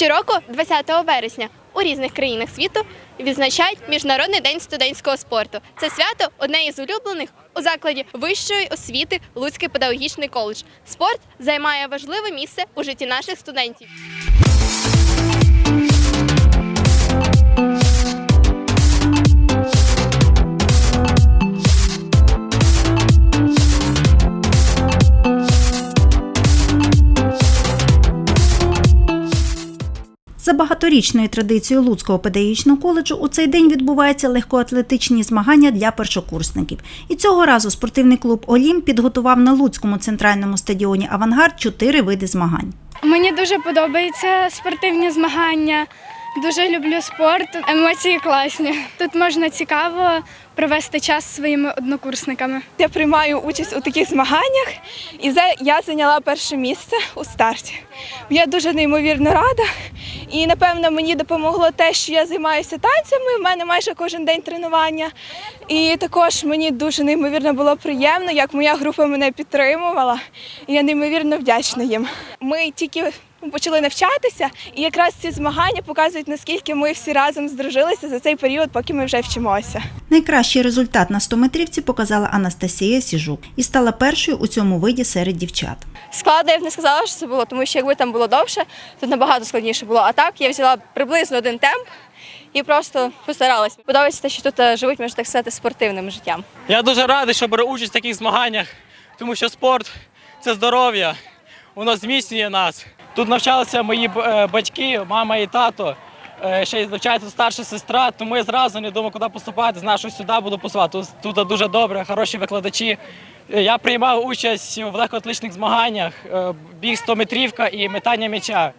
Щороку, 20 вересня, у різних країнах світу відзначають Міжнародний день студентського спорту. Це свято одне із улюблених у закладі вищої освіти Луцький педагогічний коледж. Спорт займає важливе місце у житті наших студентів. За багаторічною традицією Луцького педагогічного коледжу у цей день відбуваються легкоатлетичні змагання для першокурсників. І цього разу спортивний клуб Олім підготував на Луцькому центральному стадіоні Авангард чотири види змагань. Мені дуже подобаються спортивні змагання. Дуже люблю спорт, емоції класні. Тут можна цікаво провести час зі своїми однокурсниками. Я приймаю участь у таких змаганнях, і я зайняла перше місце у старті. Я дуже неймовірно рада. І напевно мені допомогло те, що я займаюся танцями. в мене майже кожен день тренування. І також мені дуже неймовірно було приємно, як моя група мене підтримувала. І я неймовірно вдячна їм. Ми тільки почали навчатися, і якраз ці змагання показують, наскільки ми всі разом здружилися за цей період, поки ми вже вчимося. Найкращий результат на 100-метрівці показала Анастасія Сіжук і стала першою у цьому виді серед дівчат. Складно я б не сказала, що це було, тому що якби там було довше, то набагато складніше було. А так я взяла приблизно один темп і просто постаралась. Подобається те, що тут е, живуть, можна так сказати, спортивним життям. Я дуже радий, що беру участь в таких змаганнях, тому що спорт це здоров'я, воно зміцнює нас. Тут навчалися мої е, батьки, мама і тато. Е, Ще й навчається старша сестра, тому я зразу не думав, куди поступати. Знав, що сюди буду поступати. Тут, тут дуже добре, хороші викладачі. Е, Я приймав участь в легкоатлетичних змаганнях, біг 100 метрівка і метання м'яча.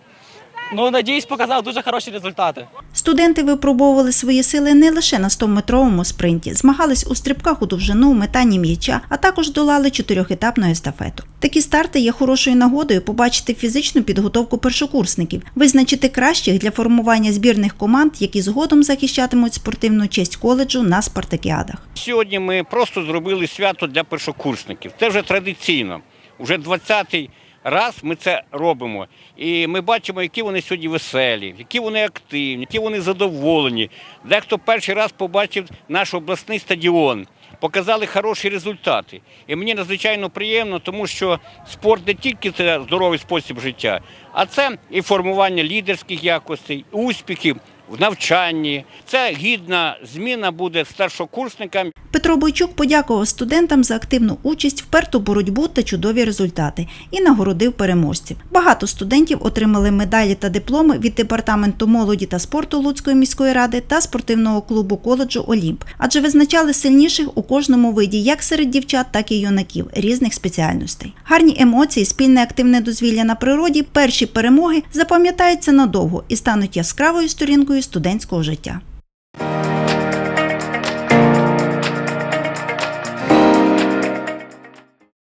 Ну, надіюсь, показав дуже хороші результати. Студенти випробовували свої сили не лише на 100-метровому спринті, змагались у стрибках у довжину, метанні м'яча, а також долали чотирьохетапну естафету. Такі старти є хорошою нагодою побачити фізичну підготовку першокурсників, визначити кращих для формування збірних команд, які згодом захищатимуть спортивну честь коледжу на спартакіадах. Сьогодні ми просто зробили свято для першокурсників. Це вже традиційно. Уже 20-й раз ми це робимо. І ми бачимо, які вони сьогодні веселі, які вони активні, які вони задоволені. Дехто перший раз побачив наш обласний стадіон. Показали хороші результати. І мені надзвичайно приємно, тому що спорт не тільки це здоровий спосіб життя, а це і формування лідерських якостей, успіхів в навчанні. Це гідна зміна буде старшокурсникам. Петро Бойчук подякував студентам за активну участь, вперту боротьбу та чудові результати і нагородив переможців. Багато студентів отримали медалі та дипломи від департаменту молоді та спорту Луцької міської ради та спортивного клубу коледжу Олімп, адже визначали сильніших у кожному виді, як серед дівчат, так і юнаків різних спеціальностей. Гарні емоції, спільне активне дозвілля на природі, перші перемоги запам'ятаються надовго і стануть яскравою сторінкою студентського життя.